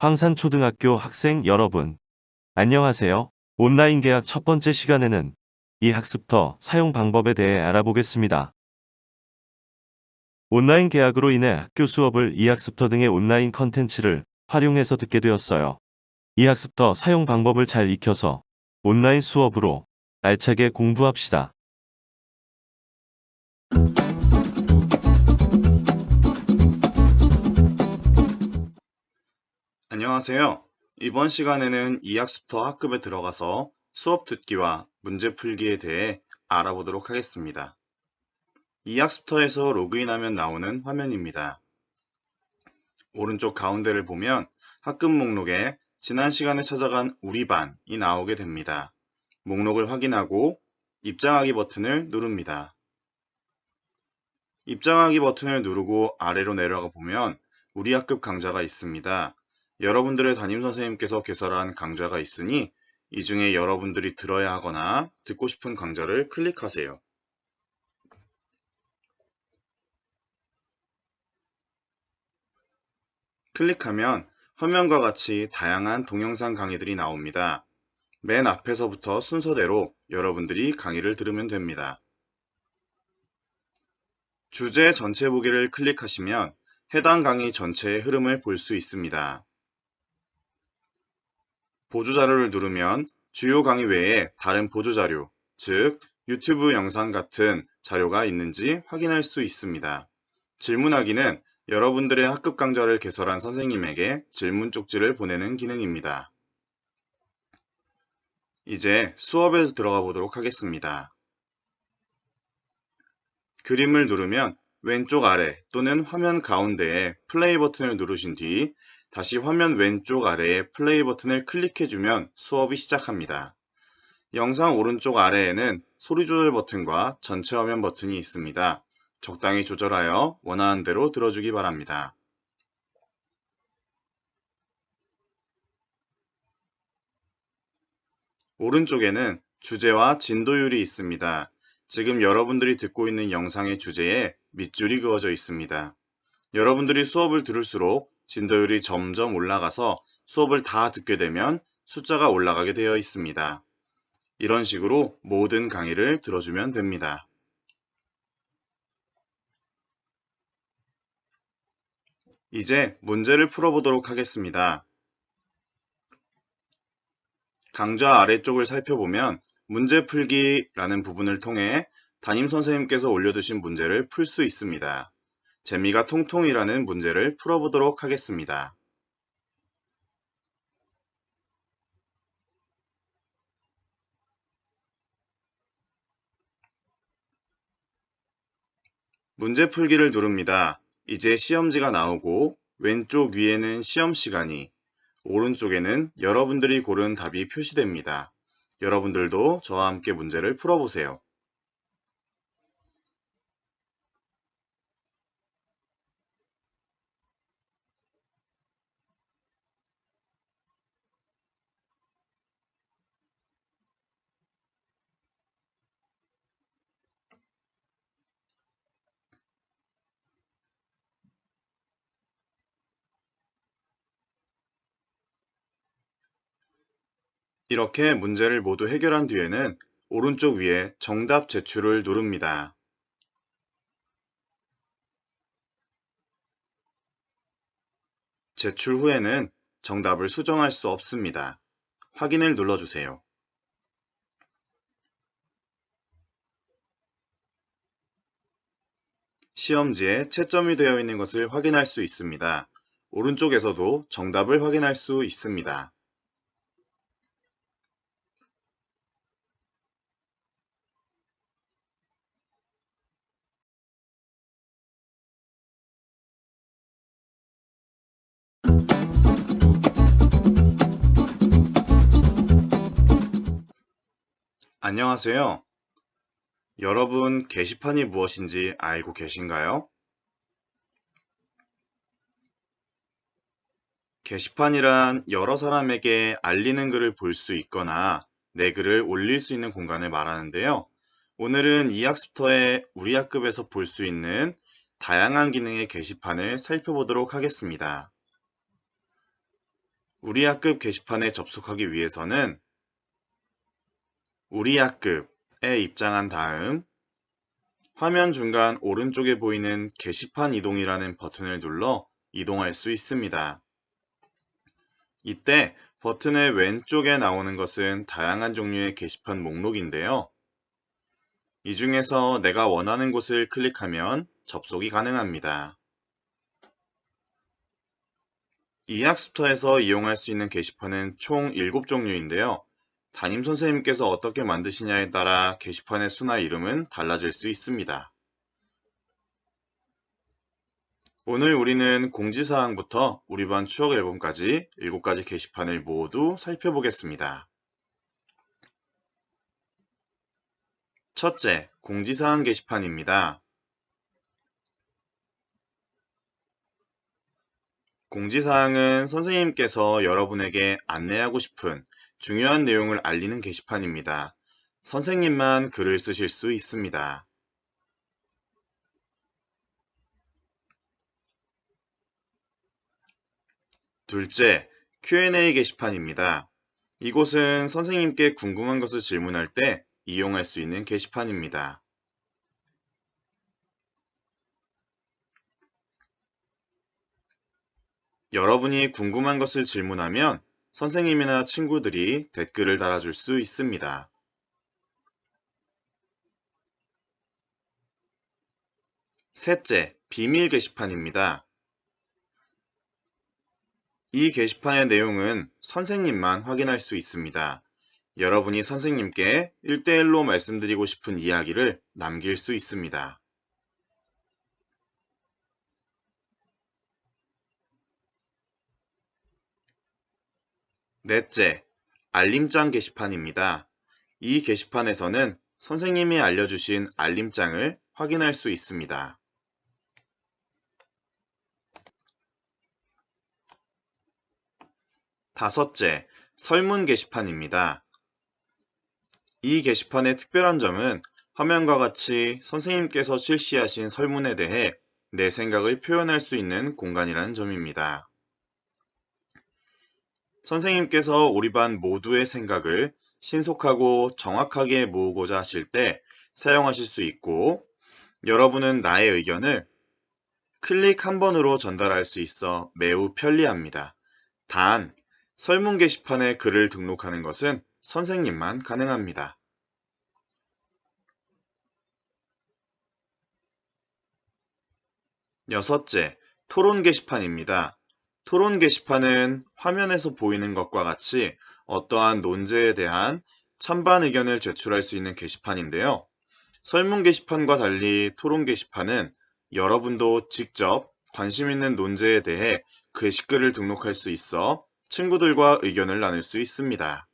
황산초등학교 학생 여러분, 안녕하세요. 온라인 계약 첫 번째 시간에는 이 학습터 사용 방법에 대해 알아보겠습니다. 온라인 계약으로 인해 학교 수업을 이 학습터 등의 온라인 컨텐츠를 활용해서 듣게 되었어요. 이 학습터 사용 방법을 잘 익혀서 온라인 수업으로 알차게 공부합시다. 안녕하세요. 이번 시간에는 이학습터 학급에 들어가서 수업 듣기와 문제 풀기에 대해 알아보도록 하겠습니다. 이학습터에서 로그인하면 나오는 화면입니다. 오른쪽 가운데를 보면 학급 목록에 지난 시간에 찾아간 우리 반이 나오게 됩니다. 목록을 확인하고 입장하기 버튼을 누릅니다. 입장하기 버튼을 누르고 아래로 내려가 보면 우리 학급 강좌가 있습니다. 여러분들의 담임선생님께서 개설한 강좌가 있으니 이 중에 여러분들이 들어야 하거나 듣고 싶은 강좌를 클릭하세요. 클릭하면 화면과 같이 다양한 동영상 강의들이 나옵니다. 맨 앞에서부터 순서대로 여러분들이 강의를 들으면 됩니다. 주제 전체 보기를 클릭하시면 해당 강의 전체의 흐름을 볼 수 있습니다. 보조자료를 누르면 주요 강의 외에 다른 보조자료, 즉 유튜브 영상 같은 자료가 있는지 확인할 수 있습니다. 질문하기는 여러분들의 학급 강좌를 개설한 선생님에게 질문 쪽지를 보내는 기능입니다. 이제 수업에 들어가 보도록 하겠습니다. 그림을 누르면 왼쪽 아래 또는 화면 가운데에 플레이 버튼을 누르신 뒤 다시 화면 왼쪽 아래에 플레이 버튼을 클릭해주면 수업이 시작합니다. 영상 오른쪽 아래에는 소리 조절 버튼과 전체 화면 버튼이 있습니다. 적당히 조절하여 원하는 대로 들어주기 바랍니다. 오른쪽에는 주제와 진도율이 있습니다. 지금 여러분들이 듣고 있는 영상의 주제에 밑줄이 그어져 있습니다. 여러분들이 수업을 들을수록 진도율이 점점 올라가서 수업을 다 듣게 되면 숫자가 올라가게 되어 있습니다. 이런 식으로 모든 강의를 들어주면 됩니다. 이제 문제를 풀어보도록 하겠습니다. 강좌 아래쪽을 살펴보면 문제 풀기라는 부분을 통해 담임 선생님께서 올려두신 문제를 풀 수 있습니다. 재미가 통통이라는 문제를 풀어보도록 하겠습니다. 문제 풀기를 누릅니다. 이제 시험지가 나오고 왼쪽 위에는 시험 시간이, 오른쪽에는 여러분들이 고른 답이 표시됩니다. 여러분들도 저와 함께 문제를 풀어보세요. 이렇게 문제를 모두 해결한 뒤에는 오른쪽 위에 정답 제출을 누릅니다. 제출 후에는 정답을 수정할 수 없습니다. 확인을 눌러주세요. 시험지에 채점이 되어 있는 것을 확인할 수 있습니다. 오른쪽에서도 정답을 확인할 수 있습니다. 안녕하세요. 여러분, 게시판이 무엇인지 알고 계신가요? 게시판이란 여러 사람에게 알리는 글을 볼 수 있거나 내 글을 올릴 수 있는 공간을 말하는데요. 오늘은 이 학습터에 우리 학급에서 볼 수 있는 다양한 기능의 게시판을 살펴보도록 하겠습니다. 우리 학급 게시판에 접속하기 위해서는 우리 학급에 입장한 다음 화면 중간 오른쪽에 보이는 게시판 이동이라는 버튼을 눌러 이동할 수 있습니다. 이때 버튼의 왼쪽에 나오는 것은 다양한 종류의 게시판 목록인데요. 이 중에서 내가 원하는 곳을 클릭하면 접속이 가능합니다. 이 학습터에서 이용할 수 있는 게시판은 총 7종류인데요. 담임 선생님께서 어떻게 만드시냐에 따라 게시판의 수나 이름은 달라질 수 있습니다. 오늘 우리는 공지사항부터 우리 반 추억 앨범까지 7가지 게시판을 모두 살펴보겠습니다. 첫째, 공지사항 게시판입니다. 공지사항은 선생님께서 여러분에게 안내하고 싶은 중요한 내용을 알리는 게시판입니다. 선생님만 글을 쓰실 수 있습니다. 둘째, Q&A 게시판입니다. 이곳은 선생님께 궁금한 것을 질문할 때 이용할 수 있는 게시판입니다. 여러분이 궁금한 것을 질문하면 선생님이나 친구들이 댓글을 달아줄 수 있습니다. 셋째, 비밀 게시판입니다. 이 게시판의 내용은 선생님만 확인할 수 있습니다. 여러분이 선생님께 1대1로 말씀드리고 싶은 이야기를 남길 수 있습니다. 넷째, 알림장 게시판입니다. 이 게시판에서는 선생님이 알려주신 알림장을 확인할 수 있습니다. 다섯째, 설문 게시판입니다. 이 게시판의 특별한 점은 화면과 같이 선생님께서 실시하신 설문에 대해 내 생각을 표현할 수 있는 공간이라는 점입니다. 선생님께서 우리 반 모두의 생각을 신속하고 정확하게 모으고자 하실 때 사용하실 수 있고 여러분은 나의 의견을 클릭 한 번으로 전달할 수 있어 매우 편리합니다. 단, 설문 게시판에 글을 등록하는 것은 선생님만 가능합니다. 여섯째, 토론 게시판입니다. 토론 게시판은 화면에서 보이는 것과 같이 어떠한 논제에 대한 찬반 의견을 제출할 수 있는 게시판인데요. 설문 게시판과 달리 토론 게시판은 여러분도 직접 관심 있는 논제에 대해 게시글을 등록할 수 있어 친구들과 의견을 나눌 수 있습니다.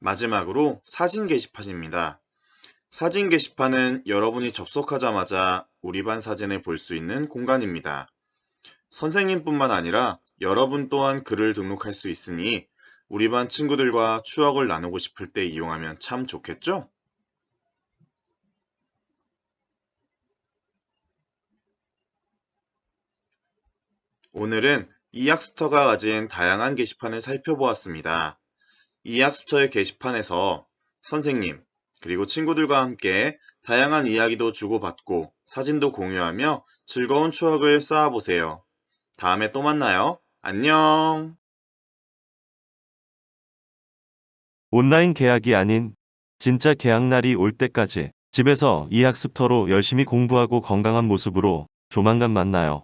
마지막으로 사진 게시판입니다. 사진 게시판은 여러분이 접속하자마자 우리 반 사진을 볼 수 있는 공간입니다. 선생님뿐만 아니라 여러분 또한 글을 등록할 수 있으니 우리 반 친구들과 추억을 나누고 싶을 때 이용하면 참 좋겠죠? 오늘은 이 학습터가 가진 다양한 게시판을 살펴보았습니다. 이 학습터의 게시판에서 선생님, 그리고 친구들과 함께 다양한 이야기도 주고받고 사진도 공유하며 즐거운 추억을 쌓아보세요. 다음에 또 만나요. 안녕! 온라인 계약이 아닌 진짜 계약날이 올 때까지 집에서 이 학습터로 열심히 공부하고 건강한 모습으로 조만간 만나요.